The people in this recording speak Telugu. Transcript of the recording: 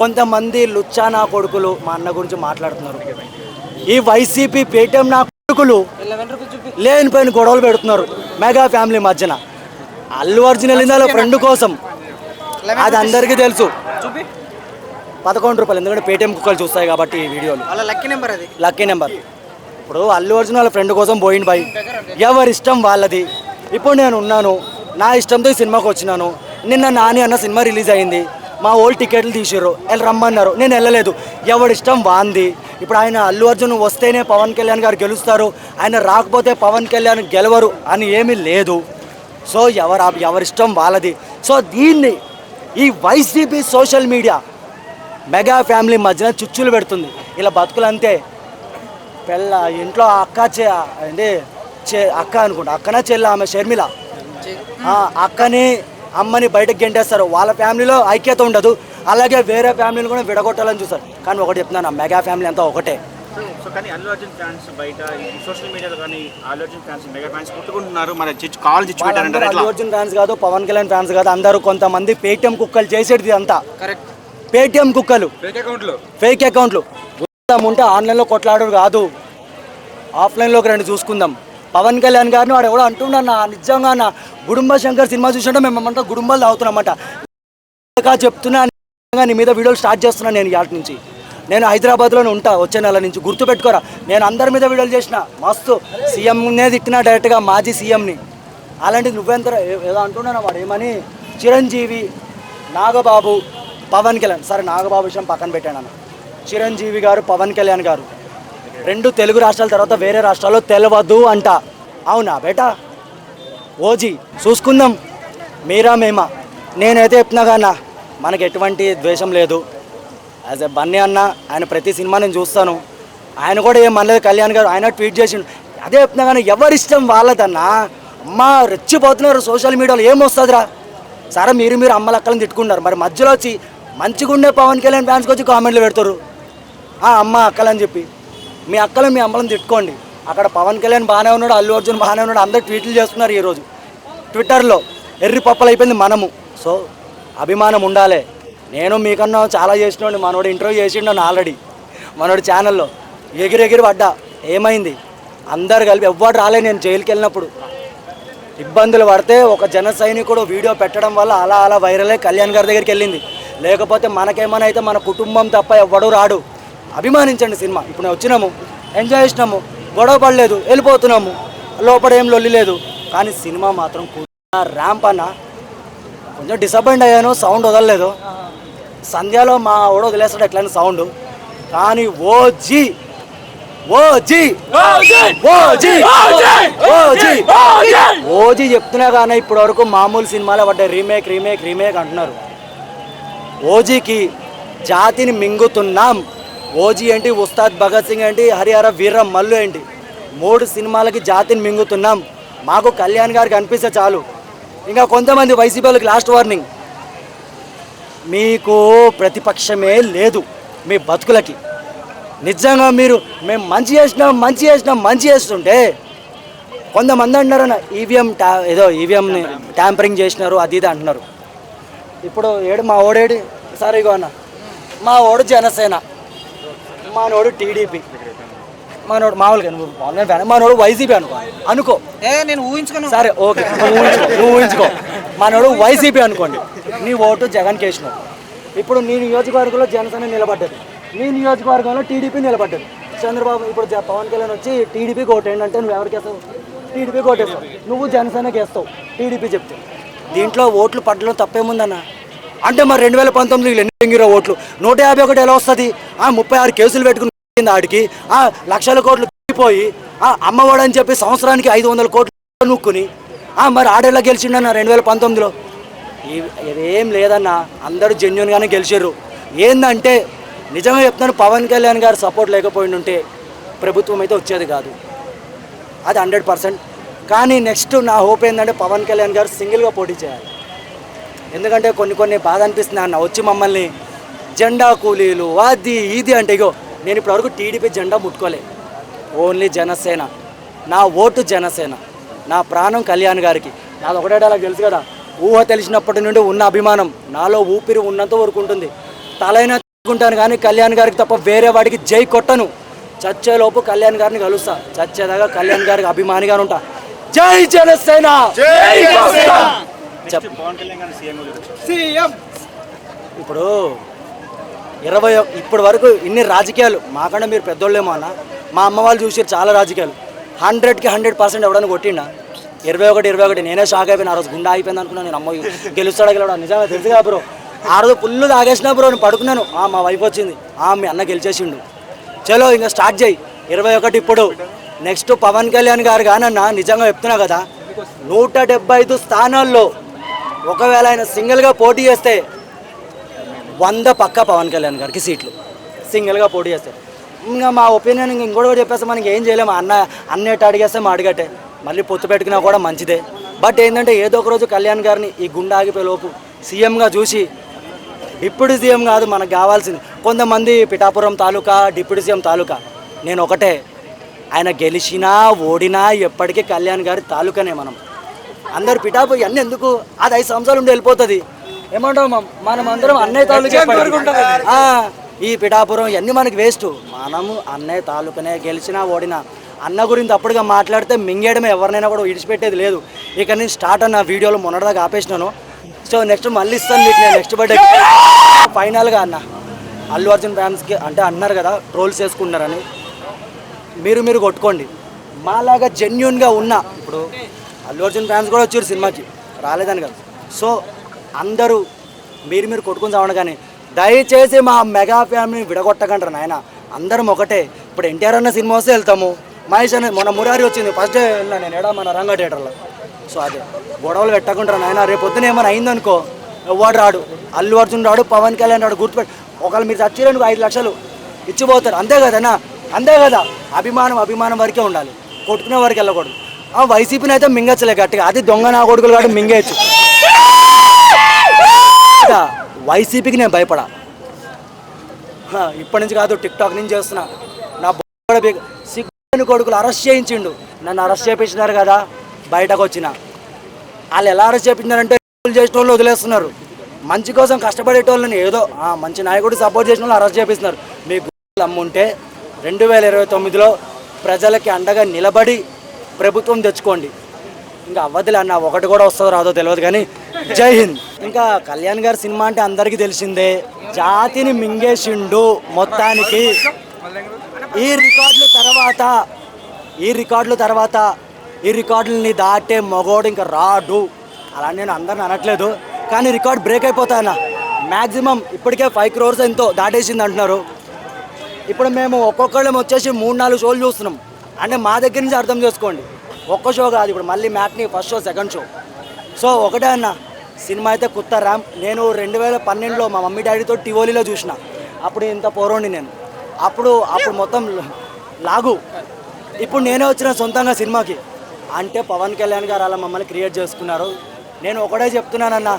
కొంతమంది లుచ్చానా కొడుకులు మా అన్న గురించి మాట్లాడుతున్నారు. ఈ వైసీపీ పేటీఎం నా కొడుకులు లేనిపోయిన గొడవలు పెడుతున్నారు మెగా ఫ్యామిలీ మధ్యన. అల్లు అర్జున్ వెళ్ళింది వాళ్ళ ఫ్రెండ్ కోసం? అది అందరికీ తెలుసు. పదకొండు రూపాయలు ఎందుకంటే పేటీఎం కుక్కలు చూస్తాయి కాబట్టి ఈ వీడియోలు. లక్కీ నెంబర్ అది. Lucky number. ఇప్పుడు అల్లు అర్జున్ వాళ్ళ ఫ్రెండ్ కోసం పోయింది బాయ్ ఎవరి ఇష్టం వాళ్ళది? ఇప్పుడు నేను ఉన్నాను నా ఇష్టంతో ఈ సినిమాకి వచ్చినాను. నిన్న నాని అన్న సినిమా రిలీజ్ అయింది. మా ఓల్డ్ టికెట్లు తీసిర్రు. వెళ్ళి రమ్మన్నారు. నేను వెళ్ళలేదు. ఎవడి ఇష్టం వాంది. ఇప్పుడు ఆయన అల్లు అర్జున్ వస్తేనే పవన్ కళ్యాణ్ గారు గెలుస్తారు. ఆయన రాకపోతే పవన్ కళ్యాణ్ గెలవరు అని ఏమీ లేదు. సో ఎవరు ఎవరిష్టం వాళ్ళది. సో దీన్ని ఈ YCP social media mega family మధ్యన చుచ్చులు పెడుతుంది. ఇలా బతుకులు అంతే పెళ్ళ ఇంట్లో అక్క చే అంటే చే అక్క అనుకుంటా. అక్కన చెల్ల ఆమె? షర్మిల. అక్కని అమ్మని బయటకు గెంటేస్తారు. వాళ్ళ ఫ్యామిలీలో ఐక్యత ఉండదు. అలాగే వేరే ఫ్యామిలీని కూడా విడగొట్టాలని చూస్తారు. కానీ ఒకటి చెప్తున్నాను మెగా ఫ్యామిలీ అంతా ఒకటే. సో కానీ అల్లు అర్జున్ ఫ్యాన్స్ బయట ఈ సోషల్ మీడియాలో కానీ Allu Arjun fans mega fans కొట్టుకుంటున్నారు మరి చిచ్చు కాల్ చిచ్చు పెట్టారంటారు? వాళ్ళందరూ ఎట్లా? అల్లు అర్జున్ ఫ్యాన్స్ కాదు పవన్ కళ్యాణ్ ఫ్యాన్స్ కాదు అందరూ కొంతమంది పేటిఎం కుక్కలు చేసేది అంతా. కరెక్ట్. పేటిఎం కుక్కలు. ఫేక్ అకౌంట్లో. ఫేక్ అకౌంట్లు. ఉందాం ఉంటే ఆన్లైన్లో కొట్లాడరు కాదు. ఆఫ్లైన్లోకి రండి చూసుకుందాం. పవన్ కళ్యాణ్ గారిని వాడు ఎవడో అంటున్నా నా నిజంగా నా గుడుంబ శంకర్ సినిమా చూసినట్టు మేమంతా గుడుంబాలు తాగుతున్నామంట. చెప్తున్నా నిజంగా నీ మీద వీడియోలు స్టార్ట్ చేస్తున్నాను నేను ఇవాటి నుంచి. నేను హైదరాబాద్లోనే ఉంటా వచ్చే నెల నుంచి. గుర్తుపెట్టుకోరా నేను అందరి మీద వీడియోలు చేసిన మస్తు సీఎంనే తిట్టినా డైరెక్ట్గా మాజీ సీఎంని. అలాంటిది నువ్వెంత ఏదో అంటున్నాను వాడు. ఏమని? చిరంజీవి నాగబాబు పవన్ కళ్యాణ్. సరే నాగబాబు విషయం పక్కన పెట్టాను చిరంజీవి గారు పవన్ కళ్యాణ్ గారు. రెండు తెలుగు రాష్ట్రాల తర్వాత వేరే రాష్ట్రాల్లో తెలవదు అంట. అవునా బేటా? ఓజీ చూసుకుందాం. మీరా మేమా? నేనైతే చెప్తున్నా కన్నా మనకి ఎటువంటి ద్వేషం లేదు. యాజ్ ఎ బన్నీ అన్న ఆయన ప్రతి సినిమా నేను చూస్తాను. ఆయన కూడా ఏం అనలేదు కళ్యాణ్ గారు ఆయన ట్వీట్ చేసిండు. అదే చెప్తున్నా కానీ ఎవరిష్టం వాళ్ళదన్నా అమ్మ రెచ్చిపోతున్నారు సోషల్ మీడియాలో ఏం వస్తుందిరా? సరే మీరు మీరు అమ్మల అక్కలను తిట్టుకున్నారు మరి మధ్యలో వచ్చి మంచిగా ఉండే పవన్ కళ్యాణ్ ఫ్యాన్స్కి వచ్చి కామెంట్లు పెడతారు. అమ్మ అక్కలని చెప్పి. మీ అక్కలు మీ అమ్మలను తిట్టుకోండి. అక్కడ పవన్ కళ్యాణ్ బాగానే ఉన్నాడు అల్లు అర్జున్ బాగానే ఉన్నాడు అందరు ట్వీట్లు చేస్తున్నారు ఈరోజు ట్విట్టర్లో ఎర్రి పప్పలు అయిపోయింది మనము. సో అభిమానం ఉండాలి. నేను మీకన్నా చాలా చేసినోండి మనోడు ఇంటర్వ్యూ చేసిండు నన్ను ఆల్రెడీ. మనోడు ఛానల్లో. ఎగిరెగిరి పడ్డా. ఏమైంది? అందరు కలిపి ఎవ్వడు రాలే నేను జైలుకి వెళ్ళినప్పుడు. ఇబ్బందులు పడితే ఒక జన సైనికుడు వీడియో పెట్టడం వల్ల అలా అలా వైరలే కళ్యాణ్ గారి దగ్గరికి వెళ్ళింది. లేకపోతే మనకేమైనా అయితే మన కుటుంబం తప్ప ఎవ్వడు రాడు. అభిమానించండి సినిమా. ఇప్పుడు వచ్చినాము ఎంజాయ్ చేసినాము గొడవ పడలేదు వెళ్ళిపోతున్నాము. లోపల ఏం లొల్లి లేదు. కానీ సినిమా మాత్రం కూర్చున్న ర్యాంప్ అన్న. కొంచెం డిసప్పాయింట్ అయ్యాను సౌండ్ వదలలేదు. సంధ్యాలో మా ఓడ వదిలేస్తాడు ఎట్లయినా సౌండ్ కానీ O G O G O G O G OG చెప్తున్నా కానీ ఇప్పటి వరకు మామూలు సినిమాలే పడ్డాయి. రీమేక్ రీమేక్ రీమేక్ అంటున్నారు. ఓజీకి జాతిని మింగుతున్నాం. ఓజీ ఏంటి ఉస్తాద్ భగత్ సింగ్ ఏంటి హరిహర వీర మల్లు ఏంటి? మూడు సినిమాలకి జాతిని మింగుతున్నాం. మాకు కళ్యాణ్ గారికి అనిపిస్తే చాలు. ఇంకా కొంతమంది వైసీపీ లాస్ట్ వార్నింగ్ మీకు ప్రతిపక్షమే లేదు మీ బతుకులకి. నిజంగా మీరు మేము మంచి చేసినాం మంచి చేసినాం మంచి చేస్తుంటే కొంతమంది అంటున్నారన్న ఈవీఎం టా ఏదో ఈవీఎంని ట్యాంపరింగ్ చేసినారు అది ఇది అంటున్నారు. ఇప్పుడు ఏడు మా ఓడేడి సరే ఇగో అన్న. మా ఓడు జనసేన. మానోడు టీడీపీ. మనోడు మామూలుగా నువ్వు మనోడు వైసీపీ అనుకో. అనుకో. ఏ నేను ఊహించుకున్నాను సరే ఓకే. నువ్వు ఊహించుకో నువ్వు ఊహించుకో. మనోడు వైసీపీ అనుకోండి. నీ ఓటు జగన్ కేసినావు ఇప్పుడు నీ నియోజకవర్గంలో జనసేన నిలబడ్డది. నీ నియోజకవర్గంలో టీడీపీ నిలబడ్డది. చంద్రబాబు ఇప్పుడు పవన్ కళ్యాణ్ వచ్చి టీడీపీకి ఓటు ఏంటంటే నువ్వు ఎవరికి వేస్తావు? టీడీపీకి ఓటు వేస్తావు నువ్వు జనసేనకి వేస్తావు. టీడీపీ చెప్తే. దీంట్లో ఓట్లు పట్టడం తప్పేముందన్న? అంటే మరి రెండు వేల పంతొమ్మిది ఎన్ని ఎంగిరో ఓట్లు? నూట యాభై ఒకటి ఎలా వస్తుంది? ఆ ముప్పై ఆరు కేసులు పెట్టుకుని ఆడికి ఆ లక్షల కోట్లు పోయి ఆ అమ్మఒడు అని చెప్పి సంవత్సరానికి ఐదు వందల కోట్లు నూక్కుని ఆ మరి ఆడేలా గెలిచిండన్న రెండు వేల పంతొమ్మిదిలో? ఏం లేదన్నా లేదన్న అందరూ జెన్యున్గానే గెలిచారు ఏందంటే నిజంగా చెప్తాను పవన్ కళ్యాణ్ గారు సపోర్ట్ లేకపోయింది ఉంటే ప్రభుత్వం అయితే వచ్చేది కాదు. అది హండ్రెడ్ పర్సెంట్. కానీ నెక్స్ట్ నా హోప్ ఏంటంటే పవన్ కళ్యాణ్ గారు సింగిల్గా పోటీ చేయాలి. ఎందుకంటే కొన్ని కొన్ని బాధ అనిపిస్తుంది అన్న వచ్చి మమ్మల్ని జెండా కూలీలు అది ఇది అంటే ఇగో నేను ఇప్పటివరకు టీడీపీ జెండా ముట్టుకోలే. ఓన్లీ జనసేన. నా ఓటు జనసేన. నా ప్రాణం కళ్యాణ్ గారికి. నాది ఒకటే అలా తెలుసు కదా ఊహ తెలిసినప్పటి నుండి ఉన్న అభిమానం నాలో ఊపిరి ఉన్నంత వరకు ఉంటుంది. తలైన ఉంటాను కానీ కళ్యాణ్ గారికి తప్ప వేరే వాడికి జై కొట్టను. చచ్చేలోపు కళ్యాణ్ గారిని కలుస్తా. చచ్చేదాకా కళ్యాణ్ గారికి అభిమానిగా ఉంటా జై జనసేన! సీఎం ఇప్పుడు ఇరవై ఇప్పటి వరకు ఇన్ని రాజకీయాలు మాకంటే మీరు పెద్దోళ్ళేమో అన్న మా అమ్మ వాళ్ళు చూసారు చాలా రాజకీయాలు. హండ్రెడ్కి హండ్రెడ్ పర్సెంట్ ఎవడన్నా కొట్టిండా? ఇరవై ఒకటి ఇరవై ఒకటి నేనే షాక్ అయిపోయినా ఆ రోజు గుండా అయిపోయింది అనుకున్నాను నేను అమ్మ గెలుస్తాడా గెలవడా నిజంగా తెలుసు కదా బ్రో ఆ రోజు ఫుల్ తాగేసిన బ్రో నేను పడుకున్నాను. ఆ, మా వైఫ్ వచ్చింది. ఆ మీ అన్న గెలిచేసిండు. చలో ఇంకా స్టార్ట్ చేయి. ఇరవై ఒకటి ఇప్పుడు. నెక్స్ట్ పవన్ కళ్యాణ్ గారు కానన్న నిజంగా చెప్తున్నా కదా నూట డెబ్బై ఐదు స్థానాల్లో ఒకవేళ ఆయన సింగిల్గా పోటీ చేస్తే వంద పక్క పవన్ కళ్యాణ్ గారికి సీట్లు. సింగిల్గా పోటీ చేస్తే. ఇంకా మా ఒపీనియన్ ఇంకోటి చెప్పేస్తే మనకి ఏం చేయలేము అన్న అన్నేట అడిగేస్తే మా అడిగట్టే. మళ్ళీ పొత్తు పెట్టుకున్నా కూడా మంచిదే. బట్ ఏంటంటే ఏదో ఒక రోజు కళ్యాణ్ గారిని ఈ గుండె ఆగిపోయే లోపు సీఎంగా చూసి డిప్యూటీ సీఎం కాదు మనకు కావాల్సింది. కొంతమంది పిఠాపురం తాలూకా డిప్యూటీ సీఎం తాలూకా నేను ఒకటే. ఆయన గెలిచినా ఓడినా ఎప్పటికీ కళ్యాణ్ గారి తాలూకానే మనం. అందరు పిఠాపు ఇవన్నీ ఎందుకు? అది ఐదు సంవత్సరాలు ఉండి వెళ్ళిపోతుంది. ఏమంటావు మమ్? మనం అందరం అన్నయ్య తాలూకా ఈ పిఠాపురం ఇవన్నీ మనకి వేస్ట్ మనము అన్నయ్య తాలూకానే గెలిచినా ఓడినా అన్న గురించి అప్పుడుగా మాట్లాడితే మింగేయడమే ఎవరినైనా కూడా విడిచిపెట్టేది లేదు. ఇక నేను స్టార్ట్ అన్న వీడియోలో మొన్నటిదాకా ఆపేసినాను. సో నెక్స్ట్ మళ్ళీ ఇస్తాను మీకు నేను నెక్స్ట్ బర్త్డే ఫైనల్గా అన్న. అల్లు అర్జున్ ఫ్యాన్స్కి అంటే అన్నారు కదా ట్రోల్స్ చేసుకుంటున్నారని. మీరు మీరు కొట్టుకోండి. మాలాగా జెన్యున్గా ఉన్న ఇప్పుడు అల్లు అర్జున్ ఫ్యాన్స్ కూడా వచ్చారు సినిమాకి రాలేదని కదా. సో అందరూ మీరు మీరు కొట్టుకుని చావండి కానీ దయచేసి మా మెగా ఫ్యామిలీని విడగొట్టకంటారు నాయన. అందరం ఒకటే. ఇప్పుడు ఎన్టీఆర్ అన్న సినిమా వస్తే వెళ్తాము మహేష్ అన్న మొన్న మురారి వచ్చింది ఫస్ట్ డే వెళ్ళినా నేను ఎడా మన రంగా థియేటర్లో. సో అదే. గొడవలు పెట్టకుంటారు నాయన రేపు పొద్దున ఏమైనా అయిందనుకో ఎవడు రాడు? అల్లు అర్జున్ రాడు పవన్ కళ్యాణ్ రాడు గుర్తుపెట్టి ఒకవేళ మీరు చచ్చిరనుకో ఐదు లక్షలు ఇచ్చిపోతారు. అంతే కదనా? అంతే కదా? అభిమానం అభిమానం వరకే ఉండాలి. కొట్టుకునే వరకు వెళ్ళకూడదు. ఆ వైసీపీని అయితే మింగచ్చలే గట్టిగా. అది దొంగ నా కొడుకులు కాబట్టి మింగేయచ్చు. వైసీపీకి నేను భయపడా. ఇప్పటి నుంచి కాదు టిక్ టాక్ నుంచి చేస్తున్నా. నా సిగ్గుని కొడుకులు అరెస్ట్ చేయించిండు. నన్ను అరెస్ట్ చేయించినారు కదా బయటకు వచ్చిన. వాళ్ళు ఎలా అరెస్ట్ చేయించినారంటే చేసిన వాళ్ళు వదిలేస్తున్నారు. మంచి కోసం కష్టపడేటోళ్ళని ఏదో మంచి నాయకుడు సపోర్ట్ చేసిన వాళ్ళు అరెస్ట్ చేపిస్తున్నారు. మీ గుర్తులు అమ్ముంటే రెండు వేల ఇరవై తొమ్మిదిలో ప్రజలకి అండగా నిలబడి ప్రభుత్వం తెచ్చుకోండి. ఇంకా అవ్వదులే అన్న ఒకటి కూడా వస్తుందో రాదో తెలియదు కానీ జై హింద్. ఇంకా కళ్యాణ్ గారి సినిమా అంటే అందరికీ తెలిసిందే జాతిని మింగేసిండు మొత్తానికి. ఈ రికార్డుల తర్వాత ఈ రికార్డుల తర్వాత ఈ రికార్డులని దాటే మగోడు ఇంకా రాడు. అలా నేను అందరిని అనట్లేదు కానీ రికార్డ్ బ్రేక్ అయిపోతాయన్న మ్యాక్సిమం ఇప్పటికే ఫైవ్ క్రోర్స్ ఎంతో దాటేసింది అంటున్నారు. ఇప్పుడు మేము ఒక్కొక్కళ్ళం వచ్చేసి మూడు నాలుగు షోలు చూస్తున్నాం. అంటే మా దగ్గర నుంచి అర్థం చేసుకోండి. ఒక్క షో కాదు ఇప్పుడు మళ్ళీ matinee first show second show. So ఒకటే అన్న సినిమా అయితే కుత్త ర్యామ్ నేను రెండు వేల పన్నెండులో మా మమ్మీ డాడీతో టివోలీలో చూసిన. అప్పుడు ఇంత పోరోండి నేను. అప్పుడు అప్పుడు మొత్తం లాగు. ఇప్పుడు నేనే వచ్చిన సొంతంగా సినిమాకి. అంటే పవన్ కళ్యాణ్ గారు అలా మమ్మల్ని క్రియేట్ చేసుకున్నారు. నేను ఒకటే చెప్తున్నానన్నా